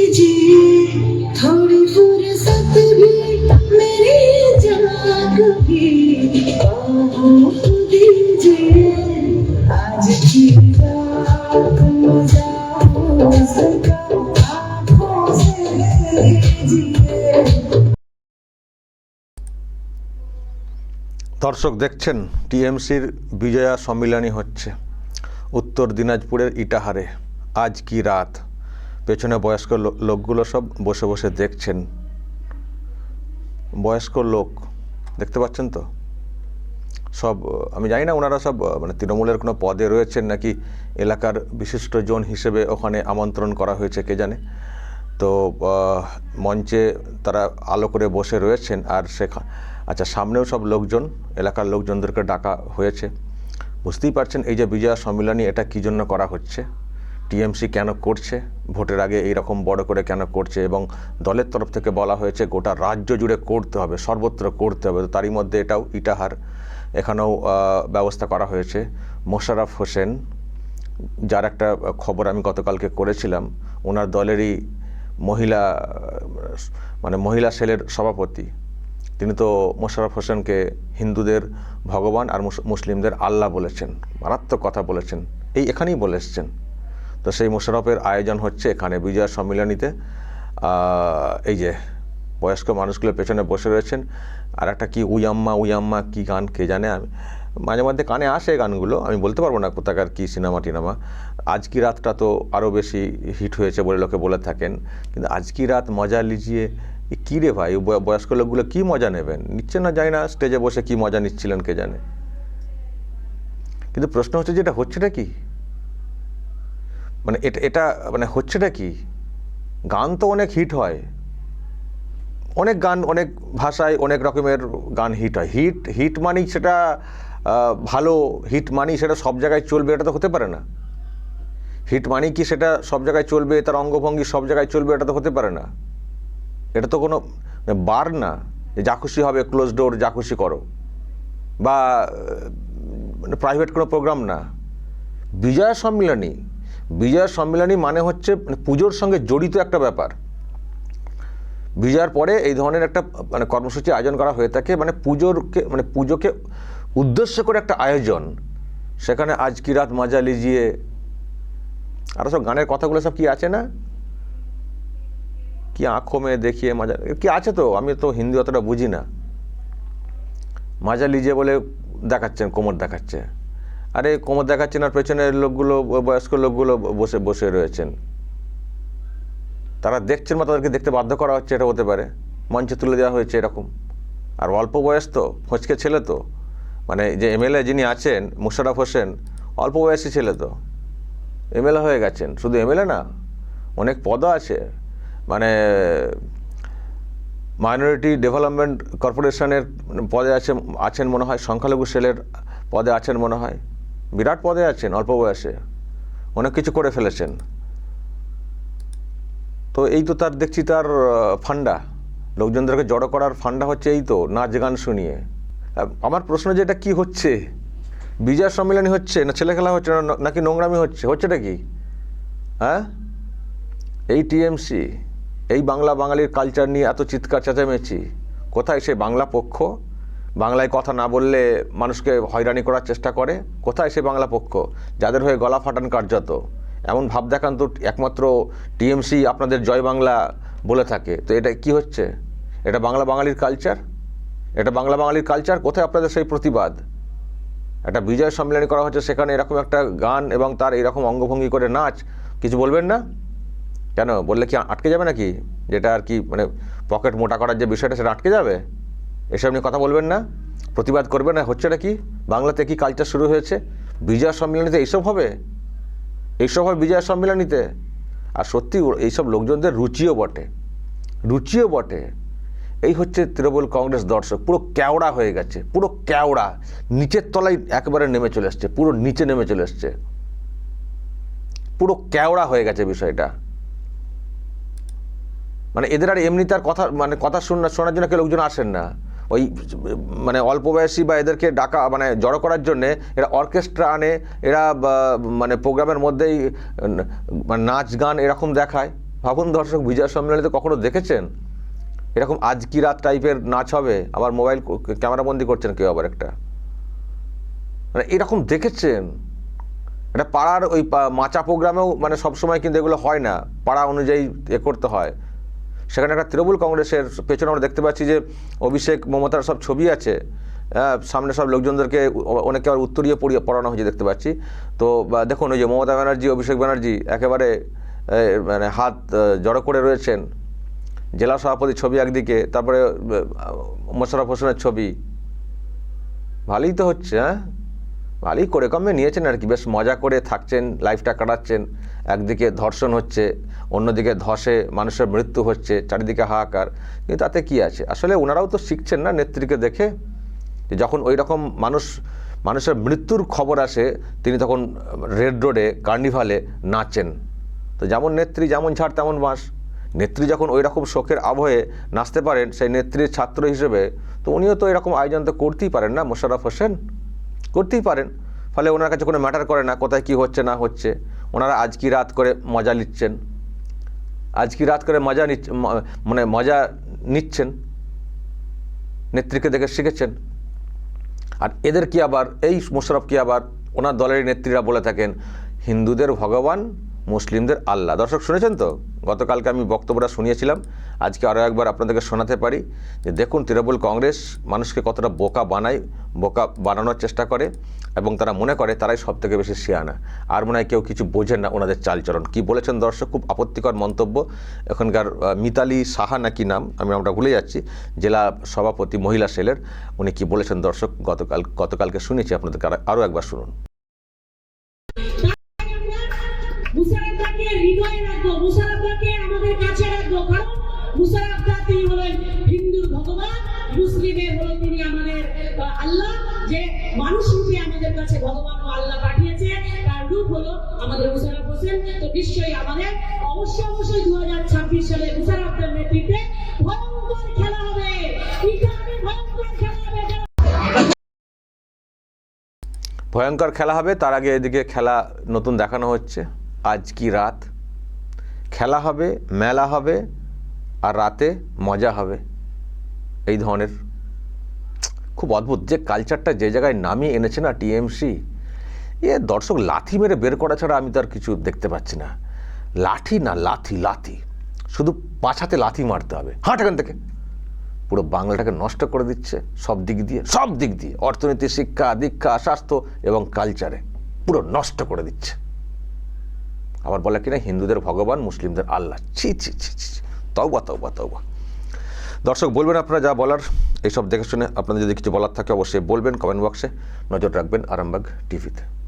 दीजिए थोड़ी फुर्सत भी मेरी जा कभी बाहों को दीजिए आज की रात मजा हो सका आँखों से लीजिए দর্শক দেখছেন টিএমসির বিজয়া সম্মিলনী হচ্ছে উত্তর দিনাজপুরের ইটাহারে আজ কি রাত পেছনে বয়স্ক লোকগুলো সব বসে বসে দেখছেন। বয়স্ক লোক, দেখতে পাচ্ছেন তো? সব, আমি জানি না ওনারা সব মানে তৃণমূলের কোনো পদে রয়েছেন নাকি এলাকার বিশিষ্ট জন হিসেবে ওখানে আমন্ত্রণ করা হয়েছে, কে জানে? তো মঞ্চে তারা আলো করে বসে রয়েছেন আর সেখা আচ্ছা সামনেও সব লোকজন, এলাকার লোকজনদেরকে ডাকা হয়েছে। বুঝতেই পারছেন, এই যে বিজয়া সম্মিলনী, এটা কী জন্য করা হচ্ছে? টিএমসি কেন করছে? ভোটের আগে এই রকম বড় করে কেন করছে? এবং দলের তরফ থেকে বলা হয়েছে গোটা রাজ্য জুড়ে করতে হবে, সর্বত্র করতে হবে। তারই মধ্যে এটাও ইটাহার। এখানেও ব্যবস্থা করা হয়েছে। মোশাররফ হোসেন, যার একটা খবর আমি গতকালকে করেছিলাম, ওনার দলেরই মহিলা মানে মহিলা সেলের সভাপতি। তিনি তো মোশাররফ হোসেনকে হিন্দুদের ভগবান আর মুসলিমদের আল্লাহ বলেছেন, মারাত্মক কথা বলেছেন। এই এখানেই বলে এসছেন। তো সেই মোশাররফের আয়োজন হচ্ছে এখানে বিজয়া সম্মিলনীতে। এই যে বয়স্ক মানুষগুলো পেছনে বসে রয়েছেন। আর একটা কি উয়াম্মা উয়াম্মা কি গান, কে জানে? আমি মাঝে মধ্যে কানে আসে গানগুলো, আমি বলতে পারব না কোথাকার কি সিনেমা টিনেমা। আজ কি রাতটা তো আরও বেশি হিট হয়েছে বলে লোকে বলে থাকেন। কিন্তু আজ কি রাত মজা লিজিয়ে কী রে ভাই? বয়স্ক লোকগুলো কী মজা নেবেন? নিচ্ছেন না জানি না স্টেজে বসে কী মজা নিচ্ছিলেন, কে জানে? কিন্তু প্রশ্ন হচ্ছে যেটা হচ্ছেটা কি? মানে এটা এটা মানে হচ্ছেটা কি? গান তো অনেক হিট হয়। অনেক গান, অনেক ভাষায় অনেক রকমের গান হিট হয়। হিট হিট মানেই সেটা ভালো হিট মানেই সেটা সব জায়গায় চলবে, এটা তো হতে পারে না। হিট মানেই কি সেটা সব জায়গায় চলবে, তার অঙ্গভঙ্গি সব জায়গায় চলবে, এটা তো হতে পারে না। এটা তো কোনো মানে বার না যে যা খুশি হবে ক্লোজ ডোর যা খুশি করো। বা মানে প্রাইভেট কোনো প্রোগ্রাম না। বিজয়া সম্মিলনী বিজয়া সম্মিলনী মানে হচ্ছে মানে পুজোর সঙ্গে জড়িত একটা ব্যাপার। বিজয়ার পরে এই ধরনের একটা মানে কর্মসূচি আয়োজন করা হয়ে থাকে। মানে পুজোরকে মানে পুজোকে উদ্দেশ্য করে একটা আয়োজন। সেখানে আজ কি রাত মজা লিজিয়ে আরও সব গানের কথাগুলো সব কি আছে না? কি আঁখো মেয়ে দেখিয়ে মজা, কি আছে তো? আমি তো হিন্দি অতটা বুঝি না। মাজা লিজে বলে দেখাচ্ছেন, কোমর দেখাচ্ছে। আরে কোমর দেখাচ্ছেন আর পেছনের লোকগুলো, বয়স্ক লোকগুলো বসে বসে রয়েছেন। তারা দেখছেন বা তাদেরকে দেখতে বাধ্য করা হচ্ছে, এটা হতে পারে। মঞ্চে তুলে দেওয়া হয়েছে এরকম। আর অল্প বয়স তো ফচকে ছেলে তো। মানে যে এমএলএ যিনি আছেন মুশারফ হোসেন, অল্প বয়সী ছেলে তো। এমএলএ হয়ে গেছেন। শুধু এমএলএ না, অনেক পদও আছে। মানে মাইনরিটি ডেভেলপমেন্ট কর্পোরেশনের পদে আছে, আছেন মনে হয়, সংখ্যালঘু সেলের পদে আছেন মনে হয়। বিরাট পদে আছেন, অল্প বয়সে। অনেক কিছু করে ফেলেছেন। তো এই তো তার দেখছি তার ফান্ডা। লোকজনদেরকে জড়ো করার ফান্ডা হচ্ছে এই তো, নাচ গান শুনিয়ে। আমার প্রশ্ন যে এটা কী হচ্ছে? বিজয় সম্মেলনী হচ্ছে না ছেলে খেলা হচ্ছে না, নাকি নোংরামি হচ্ছে? হচ্ছেটা কি? হ্যাঁ? এই টিএমসি, এই বাংলা বাঙালির কালচার নিয়ে এত চিৎকার চেঁচামেচি, কোথায় সে বাংলা পক্ষ? বাংলায় কথা না বললে মানুষকে হয়রানি করার চেষ্টা করে। কোথায় সে বাংলা পক্ষ? যাদের হয়ে গলা ফাটান কার্যত। এমন ভাব দেখান তো একমাত্র টিএমসি আপনাদের জয় বাংলা বলে থাকে। তো এটা কি হচ্ছে? এটা বাংলা বাঙালির কালচার এটা বাংলা বাঙালির কালচার কোথায় আপনাদের সেই প্রতিবাদ? একটা বিজয় সম্মেলনী করা হচ্ছে, সেখানে এরকম একটা গান এবং তার এরকম অঙ্গভঙ্গি করে নাচ, কিছু বলবেন না? কেন? বললে কি আটকে যাবে নাকি? যেটা আর কি মানে পকেট মোটা করার যে বিষয়টা, সেটা আটকে যাবে? এসব নিয়ে কথা বলবেন না, প্রতিবাদ করবেন না হচ্ছে না কি? বাংলাতে কি কালচার শুরু হয়েছে? বিজয় সম্মেলনীতে এইসব হবে? এইসব হবে বিজয় সম্মেলনীতে? আর সত্যি এইসব লোকজনদের রুচিও বটে রুচিও বটে। এই হচ্ছে তৃণমূল কংগ্রেস দর্শক, পুরো ক্যাওড়া হয়ে গেছে, পুরো ক্যাওড়া নিচের তলায় একেবারে নেমে চলে এসছে পুরো নিচে নেমে চলে এসছে পুরো ক্যাওড়া হয়ে গেছে বিষয়টা। মানে এদের আর এমনি তার কথা মানে কথা শোনা শোনার জন্য কেউ লোকজন আসেন না। ওই মানে অল্প বয়সী বা এদেরকে ডাকা মানে জড়ো করার জন্যে এরা অর্কেস্ট্রা আনে, এরা মানে প্রোগ্রামের মধ্যেই মানে নাচ গান এরকম দেখায়। ভাবুন দর্শক, বিজয় সম্মেলনীতে কখনো দেখেছেন? এরকম আজ কি রাত টাইপের নাচ হবে? আবার মোবাইল ক্যামেরাবন্দি করছেন কেউ আবার একটা? মানে এরকম দেখেছেন? এটা পাড়ার ওই মাচা প্রোগ্রামেও মানে সবসময় কিন্তু এগুলো হয় না। পাড়া অনুযায়ী এ করতে হয়। সেখানে একটা তৃণমূল কংগ্রেসের পেছনে আমরা দেখতে পাচ্ছি যে অভিষেক মমতার সব ছবি আছে হ্যাঁ, সামনে সব লোকজনদেরকে অনেকে আবার উত্তরীয় পড়িয়ে পড়ানো হয়েছে দেখতে পাচ্ছি। তো দেখুন ওই যে মমতা ব্যানার্জি অভিষেক ব্যানার্জি একেবারে মানে হাত জড়ো করে রয়েছেন। জেলা সভাপতির ছবি একদিকে তারপরে আহ, মোশাররফ হোসেনের ছবি। ভালোই তো হচ্ছে হ্যাঁ? ভালোই করে, কমে নিয়েছেন আর কি। বেশ মজা করে থাকছেন লাইফটা কাটাচ্ছেন। একদিকে ধর্ষণ হচ্ছে, অন্যদিকে ধসে মানুষের মৃত্যু হচ্ছে, চারিদিকে হাহাকার। কিন্তু তাতে কি আছে? আসলে ওনারাও তো শিখছেন না নেত্রীকে দেখে। যখন ওই রকম মানুষ, মানুষের মৃত্যুর খবর আসে, তিনি তখন রেড রোডে, কার্নিভালে নাচেন। তো যেমন নেত্রী যেমন ঝাড়, তেমন বাঁশ। নেত্রী যখন ওই রকম শোকের আবহে নাচতে পারেন, সেই নেত্রীর ছাত্র হিসেবে, তো উনিও তো এরকম আয়োজন তো করতেই পারেন না, মোশাররফ হোসেন? করতেই পারেন। ফলে ওনার কাছে কোনো ম্যাটার করে না, কোথায় কি হচ্ছে, না হচ্ছে। ওনারা আজ কি রাত করে মজা নিচ্ছেন। আজ কি রাত করে মজা নিচ্ছ মানে মজা নিচ্ছেন। নেত্রীকে দেখে শিখেছেন। আর এদের কি আবার, এই মোশারফ কি আবার, ওনার দলের নেত্রীরা বলে থাকেন, হিন্দুদের ভগবান, মুসলিমদের আল্লাহ। দর্শক শুনেছেন তো? গতকালকে আমি বক্তব্যটা শুনিয়েছিলাম। আজকে আরও একবার আপনাদেরকে শোনাতে পারি যে দেখুন, তৃণমূল কংগ্রেস মানুষকে কতটা বোকা বানায়, বোকা বানানোর চেষ্টা করে এবং তারা মনে করে তারাই সব থেকে বেশি শিয়ানা। আর মনে হয় কেউ কিছু বোঝেন না ওনাদের চালচরণ। কি বলেছেন দর্শক? খুব আপত্তিকর মন্তব্য। এখানকার মিতালি সাহা নাকি নাম? আমি আমরা ভুলে যাচ্ছি। জেলা সভাপতি মহিলা সেলের। উনি কি বলেছেন দর্শক? গতকাল, গতকালকে শুনেছি আপনাদেরকে। আর- আরও একবার শুনুন। হলেন হিন্দুর ভগবান, মুসলিমের তিনি আমাদের আল্লাহ, যে মানুষ রূপে আমাদের কাছে ভগবান ও আল্লাহ পাঠিয়েছে, তার রূপ হলো আমাদের মুসারাফ হোসেন। তো নিশ্চয়ই আমাদের, অবশ্যই দু হাজার ছাব্বিশ সালে নেতৃত্বে ভয়ঙ্কর খেলা হবে। ভয়ঙ্কর খেলা হবে, তার আগে এদিকে খেলা নতুন দেখানো হচ্ছে। আজ কি রাত? খেলা হবে, মেলা হবে আর রাতে মজা হবে। এই ধরনের খুব অদ্ভুত যে কালচারটা যে জায়গায় নামিয়ে এনেছে না টিএমসি, এ দর্শক লাথি মেরে বের করা ছাড়া আমি তো আর কিছু দেখতে পাচ্ছি না। লাঠি না লাথি লাথি। শুধু পাছাতে লাথি মারতে হবে। হাঁট এখান থেকে। পুরো বাংলাটাকে নষ্ট করে দিচ্ছে সব দিক দিয়ে, সব দিক দিয়ে। অর্থনীতি, শিক্ষা, দীক্ষা, স্বাস্থ্য এবং কালচারে পুরো নষ্ট করে দিচ্ছে। আবার বলে কিনা হিন্দুদের ভগবান, মুসলিমদের আল্লাহ। ছি ছি ছি ছি। তৌবা তওবা তওবা। দর্শক, বলবেন আপনারা যা বলার, এইসব দেখে শুনে আপনাদের যদি কিছু বলার থাকে অবশ্যই বলবেন কমেন্ট বক্সে। নজর রাখবেন আরামবাগ টিভিতে।